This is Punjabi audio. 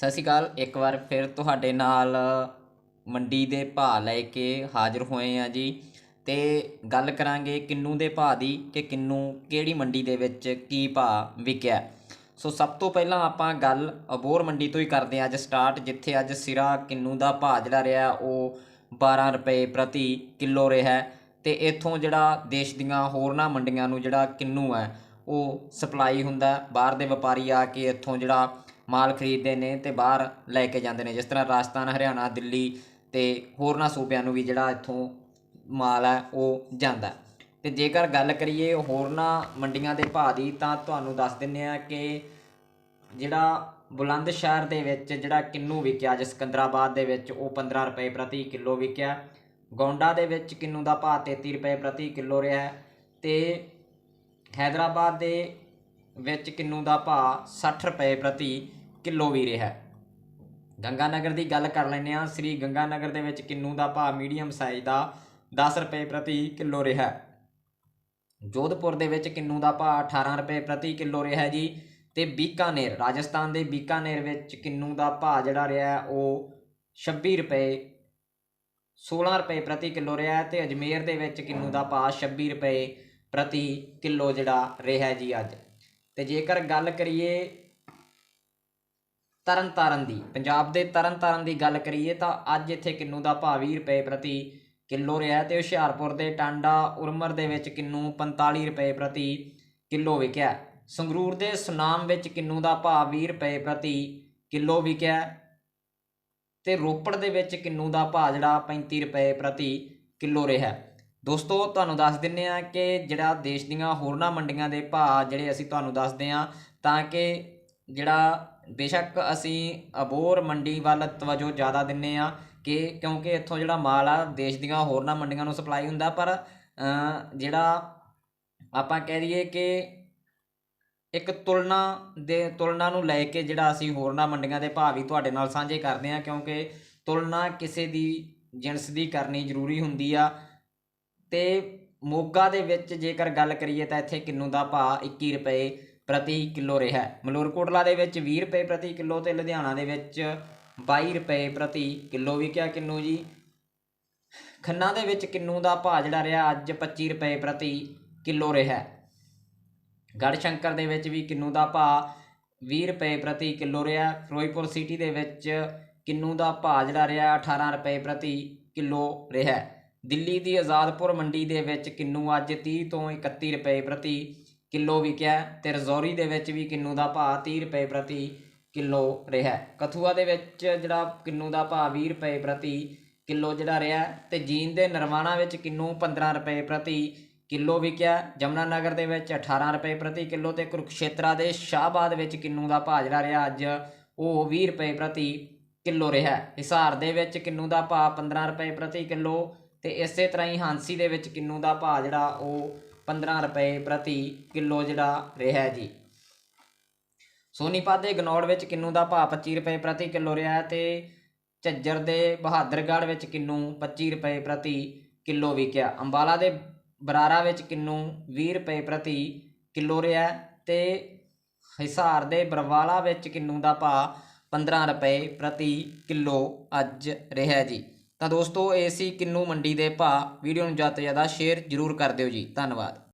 ਸਤਿ ਸ਼੍ਰੀ ਅਕਾਲ। ਇੱਕ ਵਾਰ ਫਿਰ ਤੁਹਾਡੇ ਨਾਲ ਮੰਡੀ ਦੇ ਭਾਅ ਲੈ ਕੇ ਹਾਜ਼ਰ ਹੋਏ ਆ ਜੀ। ਤੇ ਗੱਲ ਕਰਾਂਗੇ ਕਿੰਨੂ ਦੇ ਭਾਅ ਦੀ ਕਿ ਕਿੰਨੂ ਕਿਹੜੀ ਮੰਡੀ ਦੇ ਵਿੱਚ ਕੀ ਭਾਅ ਵਿਕਿਆ। ਸੋ ਸਭ ਤੋਂ ਪਹਿਲਾਂ ਆਪਾਂ ਗੱਲ ਅਬੋਰ ਮੰਡੀ ਤੋਂ ਹੀ ਕਰਦੇ ਹਾਂ। ਅੱਜ ਸਟਾਰਟ ਜਿੱਥੇ ਅੱਜ ਸਿਰਾ ਕਿੰਨੂ ਦਾ ਭਾਅ ਜਿਹੜਾ ਰਿਹਾ, ਉਹ 12 ਰੁਪਏ ਪ੍ਰਤੀ ਕਿਲੋ ਰਿਹਾ। ਹੈ ਤੇ ਇੱਥੋਂ ਜਿਹੜਾ ਦੇਸ਼ ਦੀਆਂ ਹੋਰਨਾਂ ਮੰਡੀਆਂ ਨੂੰ ਜਿਹੜਾ ਕਿੰਨੂ ਹੈ, ਉਹ ਸਪਲਾਈ ਹੁੰਦਾ। ਬਾਹਰ ਦੇ ਵਪਾਰੀ ਆ ਕੇ ਇੱਥੋਂ ਜਿਹੜਾ ਮਾਲ ਖਰੀਦਦੇ ਨੇ ਤੇ ਬਾਹਰ ਲੈ ਕੇ ਜਾਂਦੇ ਨੇ। ਜਿਸ ਤਰ੍ਹਾਂ ਰਾਜਸਥਾਨ, ਹਰਿਆਣਾ, ਦਿੱਲੀ ਤੇ ਹੋਰਨਾਂ ਸੂਬਿਆਂ ਨੂੰ ਵੀ ਜਿਹੜਾ ਇੱਥੋਂ ਮਾਲ ਹੈ, ਉਹ ਜਾਂਦਾ ਹੈ। ਤੇ ਜੇਕਰ ਗੱਲ ਕਰੀਏ ਹੋਰਨਾਂ ਮੰਡੀਆਂ ਦੇ ਭਾਅ ਦੀ, ਤਾਂ ਤੁਹਾਨੂੰ ਦੱਸ ਦਿੰਨੇ ਆ ਕਿ ਜਿਹੜਾ ਬੁਲੰਦ ਸ਼ਹਿਰ ਦੇ ਵਿੱਚ ਜਿਹੜਾ ਕਿੰਨੂ ਵਿਕਿਆ ਅੱਜ ਸਿਕੰਦਰਾਬਾਦ ਦੇ ਵਿੱਚ ਉਹ 15 ਰੁਪਏ ਪ੍ਰਤੀ ਕਿਲੋ ਵਿਕਿਆ ਗੌਂਡਾ ਦੇ ਵਿੱਚ ਕਿੰਨੂ ਦਾ ਭਾਅ 33 ਰੁਪਏ ਪ੍ਰਤੀ ਕਿਲੋ ਰਿਹਾ ਹੈ। ਤੇ ਹੈਦਰਾਬਾਦ ਦੇ ਵਿੱਚ ਕਿੰਨੂ ਦਾ ਭਾਅ 60 ਰੁਪਏ ਪ੍ਰਤੀ ਕਿਲੋ ਵੀ ਰਿਹਾ। ਹੈ ਗੰਗਾਨਗਰ ਦੀ ਗੱਲ ਕਰ ਲੈਂਦੇ ਹਾਂ। ਸ੍ਰੀ ਗੰਗਾਨਗਰ ਦੇ ਵਿੱਚ ਕਿੰਨੂ ਦਾ ਭਾਅ ਮੀਡੀਅਮ ਸਾਈਜ਼ ਦਾ 10 ਰੁਪਏ ਪ੍ਰਤੀ ਕਿਲੋ ਰਿਹਾ। ਜੋਧਪੁਰ ਦੇ ਵਿੱਚ ਕਿੰਨੂ ਦਾ ਭਾਅ 18 ਰੁਪਏ ਪ੍ਰਤੀ ਕਿਲੋ ਰਿਹਾ ਜੀ। ਤੇ ਬੀਕਾਨੇਰ, ਰਾਜਸਥਾਨ ਦੇ ਬੀਕਾਨੇਰ ਵਿੱਚ ਕਿੰਨੂ ਦਾ ਭਾਅ ਜਿਹੜਾ ਰਿਹਾ ਉਹ 26 ਰੁਪਏ 16 ਰੁਪਏ ਪ੍ਰਤੀ ਕਿਲੋ ਰਿਹਾ ਹੈ। ਤੇ ਅਜਮੇਰ ਦੇ ਵਿੱਚ ਕਿੰਨੂ ਦਾ ਭਾਅ 26 ਰੁਪਏ ਪ੍ਰਤੀ ਕਿਲੋ ਜਿਹੜਾ ਰਿਹਾ ਜੀ ਅੱਜ। ਤੇ ਜੇਕਰ ਗੱਲ ਕਰੀਏ ਤਰਨਤਾਰਨ ਦੀ। ਪੰਜਾਬ ਦੇ ਤਰਨਤਾਰਨ ਦੀ ਗੱਲ ਕਰੀਏ ਤਾਂ ਅੱਜ ਇੱਥੇ ਕਿੰਨੂ ਦਾ ਭਾਅ 20 ਰੁਪਏ ਪ੍ਰਤੀ ਕਿਲੋ ਰਿਹਾ ਹੈ ਤੇ ਹੁਸ਼ਿਆਰਪੁਰ ਦੇ ਟਾਂਡਾ ਉਰਮਰ ਦੇ ਵਿੱਚ ਕਿੰਨੂ 45 ਰੁਪਏ ਪ੍ਰਤੀ ਕਿਲੋ ਵਿਕਿਆ ਸੰਗਰੂਰ ਦੇ ਸੁਨਾਮ ਵਿੱਚ ਕਿੰਨੂ ਦਾ ਭਾਅ 20 ਰੁਪਏ ਪ੍ਰਤੀ ਕਿਲੋ ਵਿਕਿਆ ਤੇ ਰੋਪੜ ਦੇ ਵਿੱਚ ਕਿੰਨੂ ਦਾ ਭਾਅ ਜਿਹੜਾ 35 ਰੁਪਏ ਪ੍ਰਤੀ ਕਿਲੋ ਰਿਹਾ ਦੋਸਤੋ, ਤੁਹਾਨੂੰ ਦੱਸ ਦਿੰਨੇ ਆ ਕਿ ਜਿਹੜਾ ਦੇਸ਼ ਦੀਆਂ ਹੋਰਨਾਂ ਮੰਡੀਆਂ ਦੇ ਭਾਅ ਜਿਹੜੇ ਅਸੀਂ ਤੁਹਾਨੂੰ ਦੱਸਦੇ ਆ ਤਾਂ ਕਿ ਜਿਹੜਾ ਬੇਸ਼ੱਕ ਅਸੀਂ ਅਬੋਰ ਮੰਡੀ ਵੱਲ ਤਵੱਜੋ ਜ਼ਿਆਦਾ ਦਿੰਦੇ ਹਾਂ ਕਿ ਕਿਉਂਕਿ ਇੱਥੋਂ ਜਿਹੜਾ ਮਾਲ ਆ, ਦੇਸ਼ ਦੀਆਂ ਹੋਰਨਾਂ ਮੰਡੀਆਂ ਨੂੰ ਸਪਲਾਈ ਹੁੰਦਾ, ਪਰ ਜਿਹੜਾ ਆਪਾਂ ਕਹਿ ਦਈਏ ਕਿ ਇੱਕ ਤੁਲਨਾ ਦੇ, ਤੁਲਨਾ ਨੂੰ ਲੈ ਕੇ ਜਿਹੜਾ ਅਸੀਂ ਹੋਰਨਾਂ ਮੰਡੀਆਂ ਦੇ ਭਾਅ ਵੀ ਤੁਹਾਡੇ ਨਾਲ ਸਾਂਝੇ ਕਰਦੇ ਹਾਂ ਕਿਉਂਕਿ ਤੁਲਨਾ ਕਿਸੇ ਦੀ, ਜਿਨਸ ਦੀ ਕਰਨੀ ਜ਼ਰੂਰੀ ਹੁੰਦੀ ਆ। ਤੇ ਮੋਗਾ ਦੇ ਵਿੱਚ ਜੇਕਰ ਗੱਲ ਕਰੀਏ ਤਾਂ ਇੱਥੇ ਕਿੰਨੂ ਦਾ ਭਾਅ 21 ਰੁਪਏ ਪ੍ਰਤੀ ਕਿਲੋ ਰਿਹਾ ਮਲੂਰਕੋਟਲਾ ਦੇ ਵਿੱਚ 20 ਰੁਪਏ ਪ੍ਰਤੀ ਕਿਲੋ ਤੇ ਲੁਧਿਆਣਾ ਦੇ ਵਿੱਚ 22 ਰੁਪਏ ਪ੍ਰਤੀ ਕਿਲੋ। ਕਿਹਾ ਕਿੰਨੂ ਜੀ? ਖੰਨਾ ਦੇ ਵਿੱਚ ਕਿੰਨੂ ਦਾ ਭਾਅ ਜਿਹੜਾ ਰਿਹਾ ਅੱਜ 25 ਰੁਪਏ ਪ੍ਰਤੀ ਕਿਲੋ ਰਿਹਾ ਹੈ। ਗੜਸ਼ੰਕਰ ਦੇ ਵਿੱਚ ਵੀ ਕਿੰਨੂ ਦਾ ਭਾਅ 20 ਰੁਪਏ ਪ੍ਰਤੀ ਕਿਲੋ ਰਿਹਾ ਫਿਰੋਜ਼ਪੁਰ ਸਿਟੀ ਦੇ ਵਿੱਚ ਕਿੰਨੂ ਦਾ ਭਾਅ ਜਿਹੜਾ ਰਿਹਾ 18 ਰੁਪਏ ਪ੍ਰਤੀ ਕਿਲੋ ਰਿਹਾ ਦਿੱਲੀ ਦੀ ਆਜ਼ਾਦਪੁਰ ਮੰਡੀ ਦੇ ਵਿੱਚ ਕਿੰਨੂ ਅੱਜ 30 ਤੋਂ 31 ਰੁਪਏ ਪ੍ਰਤੀ ਕਿਲੋ ਵਿਕਿਆ ਤੇ ਰਜ਼ੌਰੀ ਦੇ ਵਿੱਚ ਵੀ ਕਿੰਨੂ ਦਾ ਭਾਅ 30 ਰੁਪਏ ਪ੍ਰਤੀ ਕਿਲੋ ਰਿਹਾ ਕਥੂਆ ਦੇ ਵਿੱਚ ਜਿਹੜਾ ਕਿੰਨੂ ਦਾ ਭਾਅ 20 ਰੁਪਏ ਪ੍ਰਤੀ ਕਿਲੋ ਜਿਹੜਾ ਰਿਹਾ ਤੇ ਜੀਨ ਦੇ ਨਰਵਾਣਾ ਵਿੱਚ ਕਿੰਨੂ 15 ਰੁਪਏ ਪ੍ਰਤੀ ਕਿਲੋ ਵਿਕਿਆ ਜਮਨਾ ਨਗਰ ਦੇ ਵਿੱਚ 18 ਰੁਪਏ ਪ੍ਰਤੀ ਕਿਲੋ ਤੇ ਕੁਰੂਕਸ਼ੇਤਰਾ ਦੇ ਸ਼ਾਹਬਾਦ ਵਿੱਚ ਕਿੰਨੂ ਦਾ ਭਾਅ ਜਿਹੜਾ ਰਿਹਾ ਅੱਜ ਉਹ 20 ਰੁਪਏ ਪ੍ਰਤੀ ਕਿਲੋ ਰਿਹਾ ਹਿਸਾਰ ਦੇ ਵਿੱਚ ਕਿੰਨੂ ਦਾ ਭਾਅ 15 ਰੁਪਏ ਪ੍ਰਤੀ ਕਿਲੋ ਤੇ ਇਸੇ ਤਰ੍ਹਾਂ ਹੀ ਹਾਂਸੀ ਦੇ ਵਿੱਚ ਕਿੰਨੂ ਦਾ ਭਾਅ ਜਿਹੜਾ ਉਹ 15 ਰੁਪਏ ਪ੍ਰਤੀ ਕਿਲੋ ਜਿਹੜਾ ਰਿਹਾ ਜੀ। ਸੋਨੀਪਤ ਦੇ ਗਨੌੜ ਵਿੱਚ ਕਿੰਨੂ ਦਾ ਭਾਅ 25 ਰੁਪਏ ਪ੍ਰਤੀ ਕਿਲੋ ਰਿਹਾ ਹੈ ਤੇ ਝੱਜਰ ਦੇ ਬਹਾਦਰਗੜ੍ਹ ਵਿੱਚ ਕਿੰਨੂ 25 ਰੁਪਏ ਪ੍ਰਤੀ ਕਿਲੋ ਵਿਕਿਆ। ਅੰਬਾਲਾ ਦੇ ਬਰਾਰਾ ਵਿੱਚ ਕਿੰਨੂ 20 ਰੁਪਏ ਪ੍ਰਤੀ ਕਿਲੋ ਰਿਹਾ ਹੈ ਤੇ ਹਿਸਾਰ ਦੇ ਬਰਵਾਲਾ ਵਿੱਚ ਕਿੰਨੂ ਦਾ ਭਾਅ 15 ਰੁਪਏ ਪ੍ਰਤੀ ਕਿਲੋ ਅੱਜ ਰਿਹਾ ਜੀ। ਤਾਂ ਦੋਸਤੋ, ਇਹ ਸੀ ਕਿੰਨੂ ਮੰਡੀ ਦੇ ਭਾਅ। ਵੀਡੀਓ ਨੂੰ ਜ਼ਿਆਦਾ ਤੋਂ ਜ਼ਿਆਦਾ ਸ਼ੇਅਰ ਜ਼ਰੂਰ ਕਰ ਦਿਓ ਜੀ। ਧੰਨਵਾਦ।